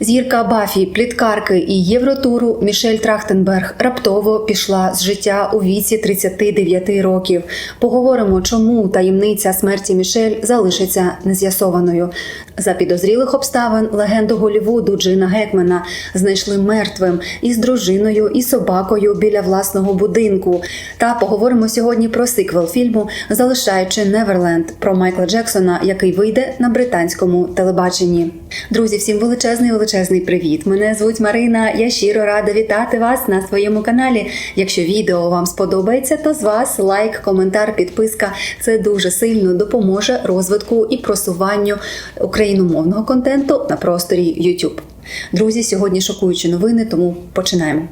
Зірка Бафі, пліткарки і євротуру Мішель Трахтенберг раптово пішла з життя у віці 39 років. Поговоримо, чому таємниця смерті Мішель залишиться нез'ясованою. За підозрілих обставин легенду Голівуду Джина Гекмена знайшли мертвим із дружиною і собакою біля власного будинку. Та поговоримо сьогодні про сиквел фільму Залишаючи Неверленд про Майкла Джексона, який вийде на британському телебаченні. Друзі, всім величезний величезний привіт! Мене звуть Марина. Я щиро рада вітати вас на своєму каналі. Якщо відео вам сподобається, то з вас лайк, коментар, підписка. Це дуже сильно допоможе розвитку і просуванню україномовного контенту на просторі YouTube. Друзі, сьогодні шокуючі новини, тому починаємо.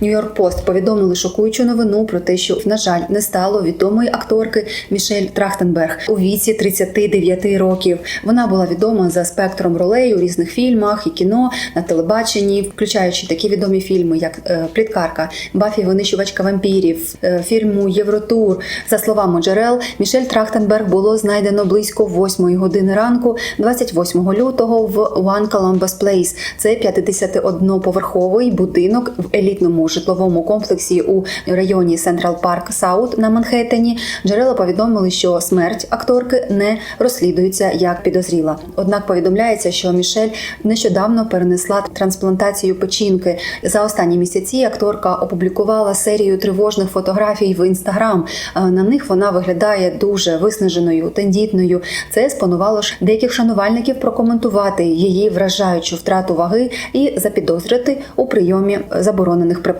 Нью-Йорк Пост повідомили шокуючу новину про те, що на жаль не стало відомої акторки Мішель Трахтенберг у віці 39 років. Вона була відома за спектром ролей у різних фільмах і кіно на телебаченні, включаючи такі відомі фільми, як е, Пліткарка, Бафі, винищувачка вампірів, е, фільму Євротур. За словами джерел, Мішель Трахтенберг було знайдено близько 8 години ранку, 28 лютого в One Columbus Place. Це 51-поверховий будинок в елітному житловому комплексі у районі Централ Парк Саут на Манхеттені. Джерела повідомили, що смерть акторки не розслідується як підозріла. Однак повідомляється, що Мішель нещодавно перенесла трансплантацію печінки. За останні місяці акторка опублікувала серію тривожних фотографій в інстаграм. На них вона виглядає дуже виснаженою, тендітною. Це спонувало ж деяких шанувальників прокоментувати її вражаючу втрату ваги і запідозрити у прийомі заборонених препаратів.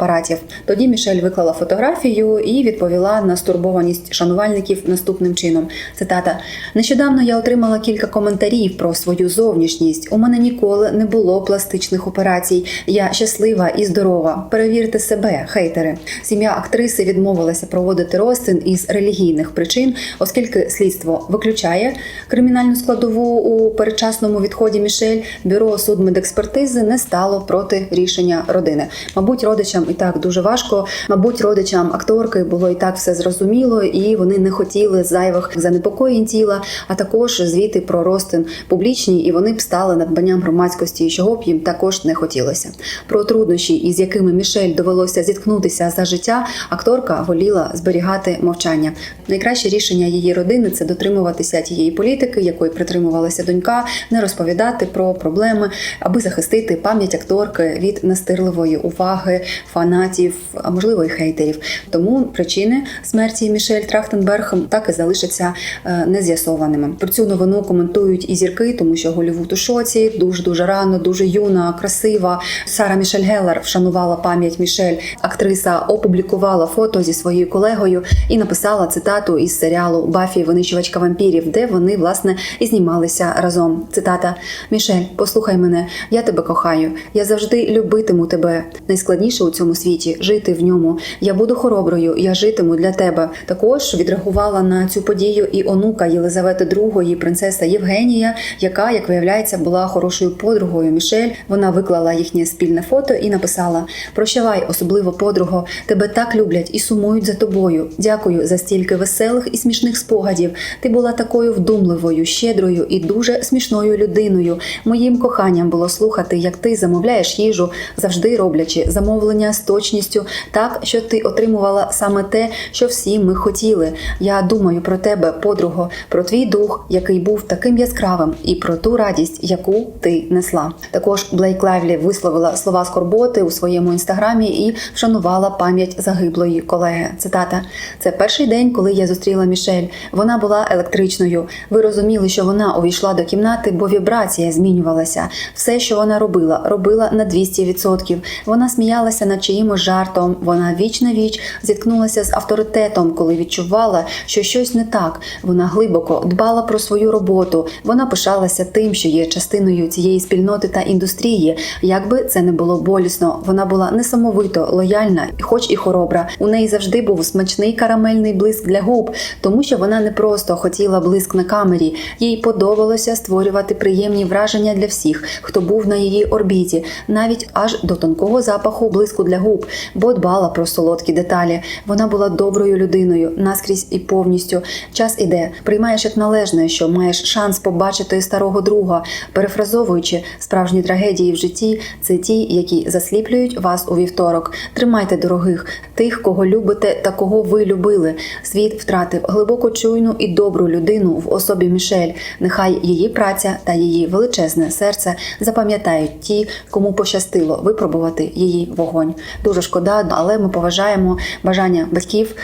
Тоді Мішель виклала фотографію і відповіла на стурбованість шанувальників наступним чином. Цитата: нещодавно я отримала кілька коментарів про свою зовнішність. У мене ніколи не було пластичних операцій. Я щаслива і здорова. Перевірте себе, хейтери. Сім'я актриси відмовилася проводити розтин із релігійних причин, оскільки слідство виключає кримінальну складову у передчасному відході Мішель. Бюро судмедекспертизи не стало проти рішення родини. Мабуть, родичам і так дуже важко. Мабуть, родичам акторки було і так все зрозуміло, і вони не хотіли зайвих занепокоєнь тіла, а також звіти про розтин публічні, і вони б стали надбанням громадськості, чого б їм також не хотілося. Про труднощі, із якими Мішель довелося зіткнутися за життя, акторка воліла зберігати мовчання. Найкраще рішення її родини це дотримуватися тієї політики, якої притримувалася донька, не розповідати про проблеми, аби захистити пам'ять акторки від настирливої уваги фанатів, а можливо і хейтерів. Тому причини смерті Мішель Трахтенберг так і залишаться е, нез'ясованими. Про цю новину коментують і зірки, тому що Голівуд у шоці дуже дуже рано, дуже юна, красива. Сара Мішель Геллер вшанувала пам'ять Мішель. Актриса опублікувала фото зі своєю колегою і написала цитату із серіалу Бафі винищувачка вампірів, де вони власне і знімалися разом. Цитата: Мішель, послухай мене, я тебе кохаю. Я завжди любитиму тебе. Найскладніше у цьому світі жити в ньому. Я буду хороброю, я житиму для тебе. Також відреагувала на цю подію і онука Єлизавети II, принцеса Євгенія, яка, як виявляється, була хорошою подругою Мішель. Вона виклала їхнє спільне фото і написала: Прощавай, особливо подруго, тебе так люблять і сумують за тобою. Дякую за стільки веселих і смішних спогадів. Ти була такою вдумливою, щедрою і дуже смішною людиною. Моїм коханням було слухати, як ти замовляєш їжу, завжди роблячи замовлення з точністю, так що ти отримувала саме те, що всі ми хотіли. Я думаю про тебе, подруго, про твій дух, який був таким яскравим, і про ту радість, яку ти несла. Також Блейк Лайвлі висловила слова скорботи у своєму інстаграмі і вшанувала пам'ять загиблої колеги. Цитата: це перший день, коли я зустріла Мішель. Вона була електричною. Ви розуміли, що вона увійшла до кімнати, бо вібрація змінювалася. Все, що вона робила, робила на 200%. Вона сміялася над чиїмось жартом. Вона віч на віч зіткнулася з авторитетом, коли відчувала, що щось не так. Вона глибоко дбала про свою роботу. Вона пишалася тим, що є частиною цієї спільноти та індустрії. Якби це не було болісно, вона була несамовито лояльна, хоч і хоробра. У неї завжди був смачний карамельний блиск для губ, тому що вона не просто хотіла блиск на камері. Їй подобалося створювати приємні враження для всіх, хто був на її орбіті, навіть аж до тонкого запаху блиску для губ, бо дбала про солодкі деталі. Вона була доброю людиною наскрізь і повністю. Час іде, приймаєш як належне, що маєш шанс побачити старого друга. Перефразовуючи справжні трагедії в житті, це ті, які засліплюють вас у вівторок. Тримайте дорогих, тих, кого любите та кого ви любили. Світ втратив глибоко чуйну і добру людину в особі Мішель. Нехай її праця та її величезне серце запам'ятають ті, кому пощастило випробувати її вогонь. Дуже шкода, але ми поважаємо бажання батьків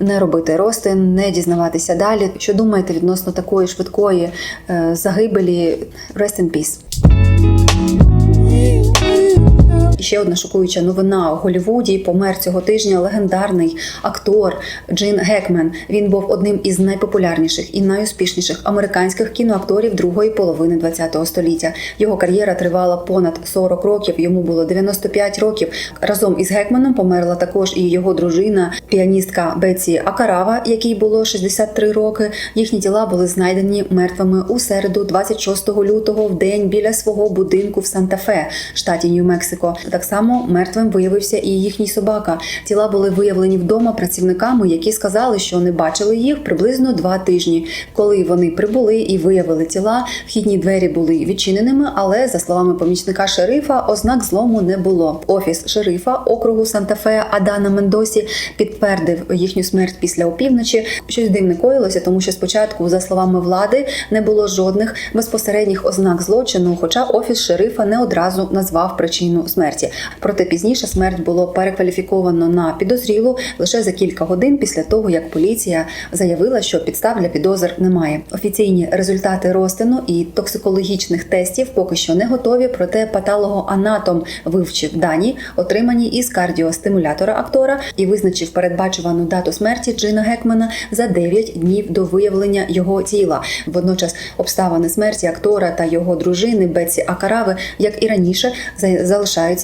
не робити рости, не дізнаватися далі. Що думаєте відносно такої швидкої е, загибелі? Rest in peace. Ще одна шокуюча новина у Голлівуді. Помер цього тижня легендарний актор Джин Гекмен. Він був одним із найпопулярніших і найуспішніших американських кіноакторів другої половини ХХ століття. Його кар'єра тривала понад 40 років. Йому було 95 років. Разом із Гекменом померла також і його дружина, піаністка Беці Акарава, якій було 63 роки. Їхні тіла були знайдені мертвими у середу, 26 лютого, в день біля свого будинку в Санта-Фе, штаті Нью-Мексико. Так само мертвим виявився і їхній собака. Тіла були виявлені вдома працівниками, які сказали, що не бачили їх приблизно два тижні. Коли вони прибули і виявили тіла, вхідні двері були відчиненими, але за словами помічника шерифа, ознак злому не було. Офіс шерифа округу Санта-Фе Адана Мендосі підтвердив їхню смерть після опівночі. Щось дивне коїлося, тому що спочатку, за словами влади, не було жодних безпосередніх ознак злочину, хоча офіс шерифа не одразу назвав причину смерті. Проте пізніше смерть було перекваліфіковано на підозрілу лише за кілька годин після того, як поліція заявила, що підстав для підозр немає. Офіційні результати розтину і токсикологічних тестів поки що не готові. Проте патологоанатом вивчив дані, отримані із кардіостимулятора актора, і визначив передбачувану дату смерті Джина Гекмана за 9 днів до виявлення його тіла. Водночас обставини смерті актора та його дружини Бетсі Акарави, як і раніше, за-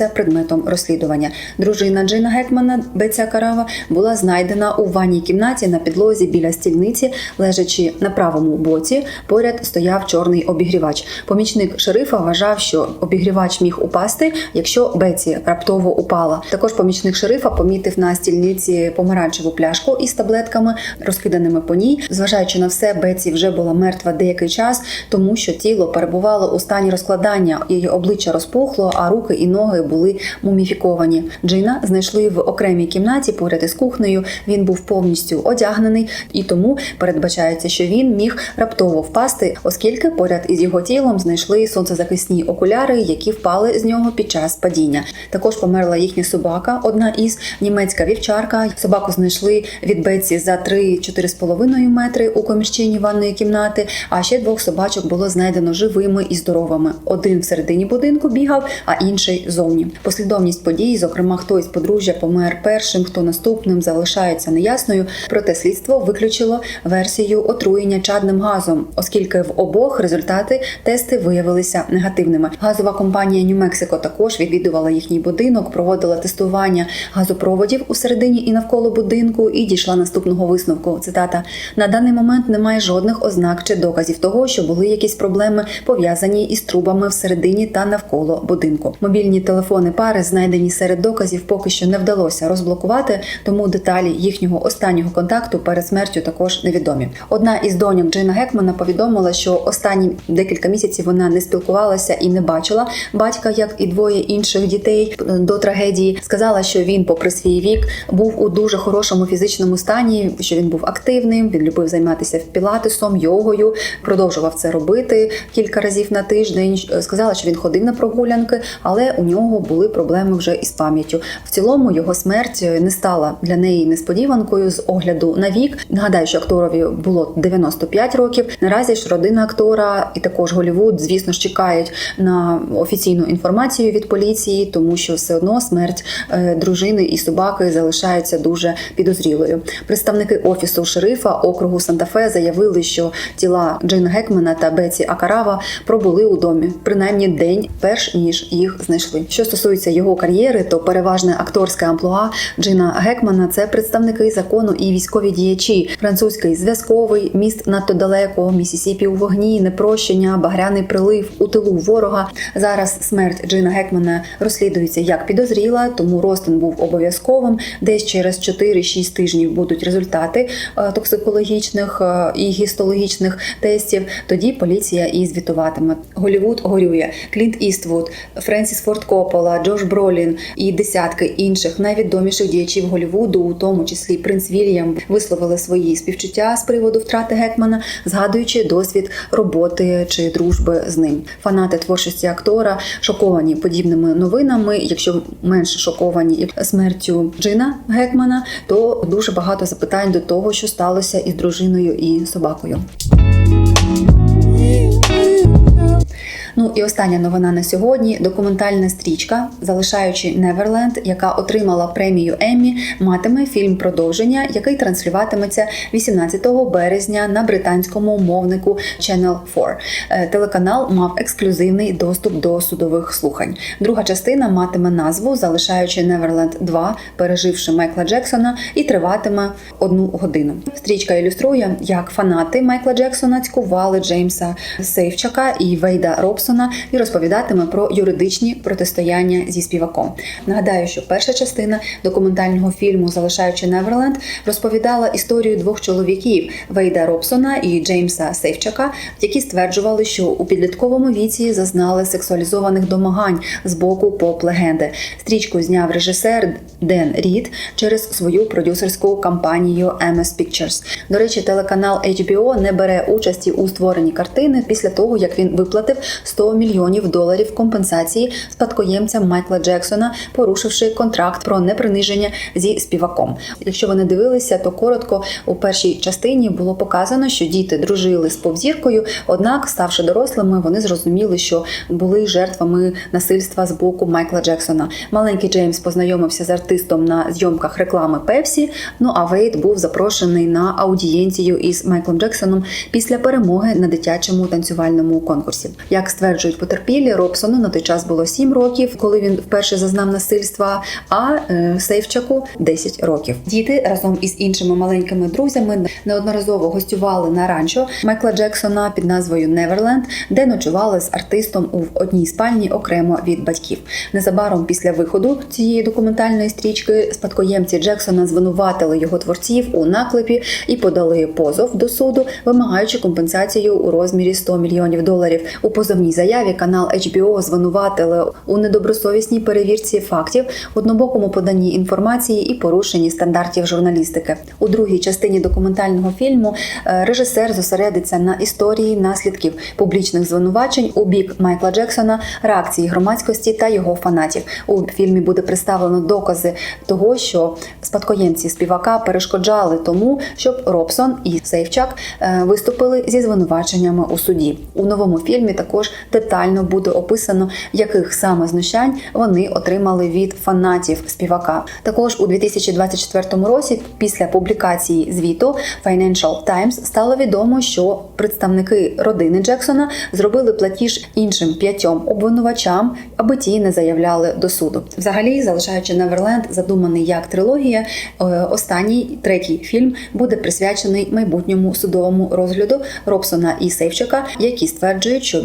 залишаються предметом розслідування. Дружина Джина Гекмана Бетсі Акарава була знайдена у ванній кімнаті на підлозі біля стільниці, лежачи на правому боці. Поряд стояв чорний обігрівач. Помічник шерифа вважав, що обігрівач міг упасти, якщо Бетсі раптово упала. Також помічник шерифа помітив на стільниці помаранчеву пляшку із таблетками, розкиданими по ній. Зважаючи на все, Бетсі вже була мертва деякий час, тому що тіло перебувало у стані розкладання, її обличчя розпухло, а руки і ноги були муміфіковані. Джина знайшли в окремій кімнаті поряд із кухнею. Він був повністю одягнений, і тому передбачається, що він міг раптово впасти, оскільки поряд із його тілом знайшли сонцезахисні окуляри, які впали з нього під час падіння. Також померла їхня собака, одна із німецька вівчарка. Собаку знайшли від Бетсі за 3-4,5 метри у комірчині ванної кімнати. А ще двох собачок було знайдено живими і здоровими. Один всередині будинку бігав, а інший зовні. Послідовність подій, зокрема, хто із подружжя помер першим, хто наступним, залишається неясною. Проте слідство виключило версію отруєння чадним газом, оскільки в обох результати тести виявилися негативними. Газова компанія Нью-Мексико також відвідувала їхній будинок, проводила тестування газопроводів у середині і навколо будинку і дійшла наступного висновку. Цитата: на даний момент немає жодних ознак чи доказів того, що були якісь проблеми пов'язані із трубами всередині та навколо будинку. Мобільні телефони пари, знайдені серед доказів, поки що не вдалося розблокувати, тому деталі їхнього останнього контакту перед смертю також невідомі. Одна із доньок Джина Гекмана повідомила, що останні декілька місяців вона не спілкувалася і не бачила батька, як і двоє інших дітей до трагедії. Сказала, що він, попри свій вік, був у дуже хорошому фізичному стані, що він був активним, він любив займатися пілатесом, йогою, продовжував це робити кілька разів на тиждень. Сказала, що він ходив на прогулянки, але у нього були проблеми вже із пам'яттю. В цілому його смерть не стала для неї несподіванкою з огляду на вік. Нагадаю, що акторові було 95 років. Наразі ж родина актора і також Голівуд, звісно ж, чекають на офіційну інформацію від поліції, тому що все одно смерть е, дружини і собаки залишається дуже підозрілою. Представники офісу шерифа округу Санта-Фе заявили, що тіла Джина Гекмена та Беці Акарава пробули у домі принаймні день, перш ніж їх знайшли. Що стосується його кар'єри, то переважне акторське амплуа Джина Гекмана це представники закону і військові діячі, французький зв'язковий, міст надто далеко, Місісіпі у вогні, непрощення, багряний прилив у тилу ворога. Зараз смерть Джина Гекмана розслідується як підозріла, тому розтин був обов'язковим. Десь через 4-6 тижнів будуть результати е, токсикологічних е, і гістологічних тестів. Тоді поліція і звітуватиме. Голівуд горює. Клінт Іствуд, Френсіс Форд Коппола, Джош Бролін і десятки інших найвідоміших діячів Голівуду, у тому числі принц Вільям, висловили свої співчуття з приводу втрати Гекмана, згадуючи досвід роботи чи дружби з ним. Фанати творчості актора шоковані подібними новинами. Якщо менш шоковані смертю Джина Гекмана, то дуже багато запитань до того, що сталося із дружиною і собакою. Ну і остання новина на сьогодні: документальна стрічка, залишаючи Неверленд, яка отримала премію Еммі, матиме фільм продовження, який транслюватиметься 18 березня на британському мовнику Channel 4. Е, Телеканал мав ексклюзивний доступ до судових слухань. Друга частина матиме назву Залишаючи Неверленд 2, переживши Майкла Джексона, і триватиме одну годину. Стрічка ілюструє, як фанати Майкла Джексона цькували Джеймса Сейфчака і Вейда Робсона і розповідатиме про юридичні протистояння зі співаком. Нагадаю, що перша частина документального фільму Залишаючи Неверленд розповідала історію двох чоловіків Вейда Робсона і Джеймса Сейфчака, які стверджували, що у підлітковому віці зазнали сексуалізованих домагань з боку поп-легенди. Стрічку зняв режисер Ден Рід через свою продюсерську компанію MS Pictures. До речі, телеканал HBO не бере участі у створенні картини після того, як він виплатив 100 мільйонів доларів компенсації спадкоємцям Майкла Джексона, порушивши контракт про неприниження зі співаком. Якщо ви не дивилися, то коротко у першій частині було показано, що діти дружили з повзіркою, однак, ставши дорослими, вони зрозуміли, що були жертвами насильства з боку Майкла Джексона. Маленький Джеймс познайомився з артистом на зйомках реклами Пепсі. Ну а Вейд був запрошений на аудієнцію із Майклом Джексоном після перемоги на дитячому танцювальному конкурсі. Як стверджують потерпілі, Робсону на той час було 7 років, коли він вперше зазнав насильства, а е, Сейфчаку 10 років. Діти разом із іншими маленькими друзями неодноразово гостювали на ранчо Майкла Джексона під назвою Неверленд, де ночували з артистом у одній спальні окремо від батьків. Незабаром після виходу цієї документальної стрічки спадкоємці Джексона звинуватили його творців у наклепі і подали позов до суду, вимагаючи компенсацію у розмірі 100 мільйонів доларів. У позовній заяві канал HBO звинуватили у недобросовісній перевірці фактів, однобокому поданні інформації і порушенні стандартів журналістики. У другій частині документального фільму е, режисер зосередиться на історії наслідків публічних звинувачень у бік Майкла Джексона, реакції громадськості та його фанатів. У фільмі буде представлено докази того, що спадкоємці співака перешкоджали тому, щоб Робсон і Сейфчак е, виступили зі звинуваченнями у суді. У новому фільмі також детально буде описано, яких саме знущань вони отримали від фанатів співака. Також у 2024 році, після публікації звіту Financial Times стало відомо, що представники родини Джексона зробили платіж іншим п'ятьом обвинувачам, аби ті не заявляли до суду. Взагалі, залишаючи Неверленд, задуманий як трилогія, е, останній третій фільм буде присвячений майбутньому судовому розгляду Робсона і Сейфчика, які стверджують, що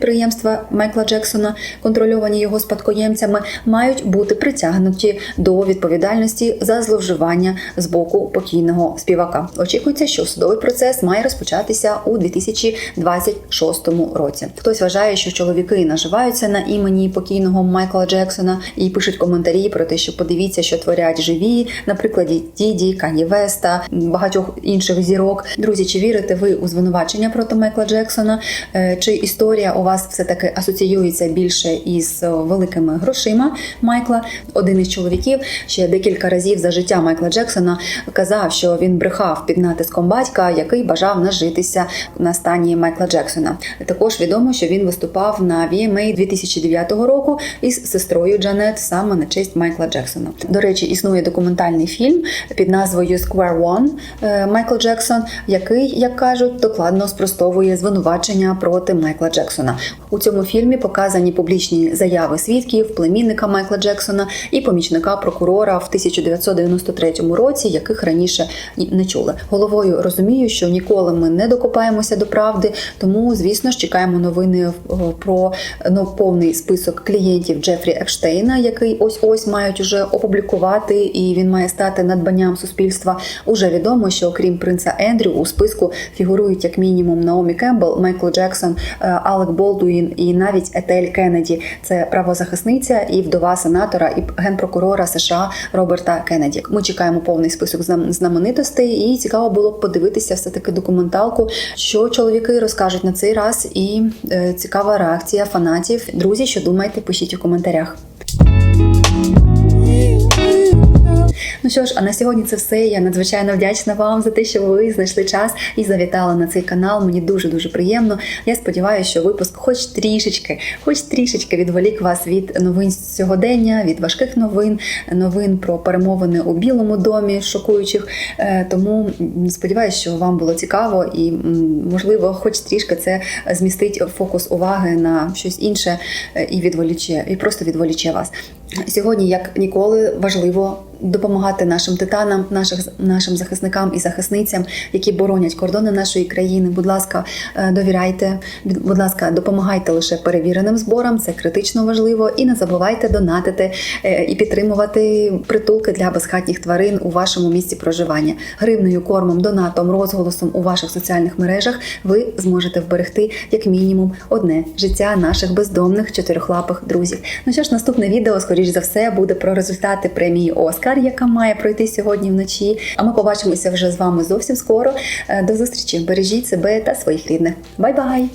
бізнес-підприємства Майкла Джексона, контрольовані його спадкоємцями, мають бути притягнуті до відповідальності за зловживання з боку покійного співака. Очікується, що судовий процес має розпочатися у 2026 році. Хтось вважає, що чоловіки наживаються на імені покійного Майкла Джексона і пишуть коментарі про те, що подивіться, що творять живі, на прикладі Діді, Кані Веста, багатьох інших зірок. Друзі, чи вірите ви у звинувачення проти Майкла Джексона? Е, Чи історія у вас все таки асоціюється більше із е, великими грошима Майкла? Один із чоловіків ще декілька разів за життя Майкла Джексона казав, що він брехав під натиском батька, який бажав нажитися на стані Майкла Джексона. Також відомо, що він виступав на VMA 2009 року із сестрою Джанет саме на честь Майкла Джексона. До речі, існує документальний фільм під назвою Square One е, Майкл Джексон, який, як кажуть, докладно спростовує звинувачення проти Майкла Джексона. У цьому фільмі показані публічні заяви свідків, племінника Майкла Джексона і помічника прокурора в 1993 році, яких раніше не чули. Головою розумію, що ніколи ми не докопаємося до правди, тому звісно ж чекаємо новини про ну, повний список клієнтів Джефрі Екштейна, який ось ось мають уже опублікувати, і він має стати надбанням суспільства. Уже відомо, що окрім принца Ендрю у списку фігурують як мінімум Наомі Кембл, Майкл Джексон, е, Алек Болдуїн і навіть Етель Кеннеді. Це правозахисниця і вдова сенатора і генпрокурора США Роберта Кеннеді. Ми чекаємо повний список знаменитостей, і цікаво було б подивитися все таки документалку, що чоловіки розкажуть на цей раз. І е, цікава реакція фанатів. Друзі, що думаєте, пишіть у коментарях. Ну що ж, а на сьогодні це все. Я надзвичайно вдячна вам за те, що ви знайшли час і завітали на цей канал. Мені дуже дуже приємно. Я сподіваюся, що випуск, хоч трішечки, хоч трішечки відволік вас від новин сьогодення, від важких новин, новин про перемовини у Білому домі, шокуючих. Е, Тому сподіваюся, що вам було цікаво і можливо, хоч трішки це змістить фокус уваги на щось інше е, і відволіче, і просто відволіче вас. Сьогодні, як ніколи, важливо допомагати нашим титанам, наших нашим захисникам і захисницям, які боронять кордони нашої країни. Будь ласка, е, довіряйте, будь ласка, допомагайте лише перевіреним зборам. Це критично важливо. І не забувайте донатити е, і підтримувати притулки для безхатніх тварин у вашому місці проживання. Гривнею, кормом, донатом, розголосом у ваших соціальних мережах ви зможете вберегти як мінімум одне життя наших бездомних чотирьохлапих друзів. Ну що ж, наступне відео, скоріш за все, буде про результати премії Оскар, яка має пройти сьогодні вночі. А ми побачимося вже з вами зовсім скоро. Е, До зустрічі! Бережіть себе та своїх рідних. Бай-бай!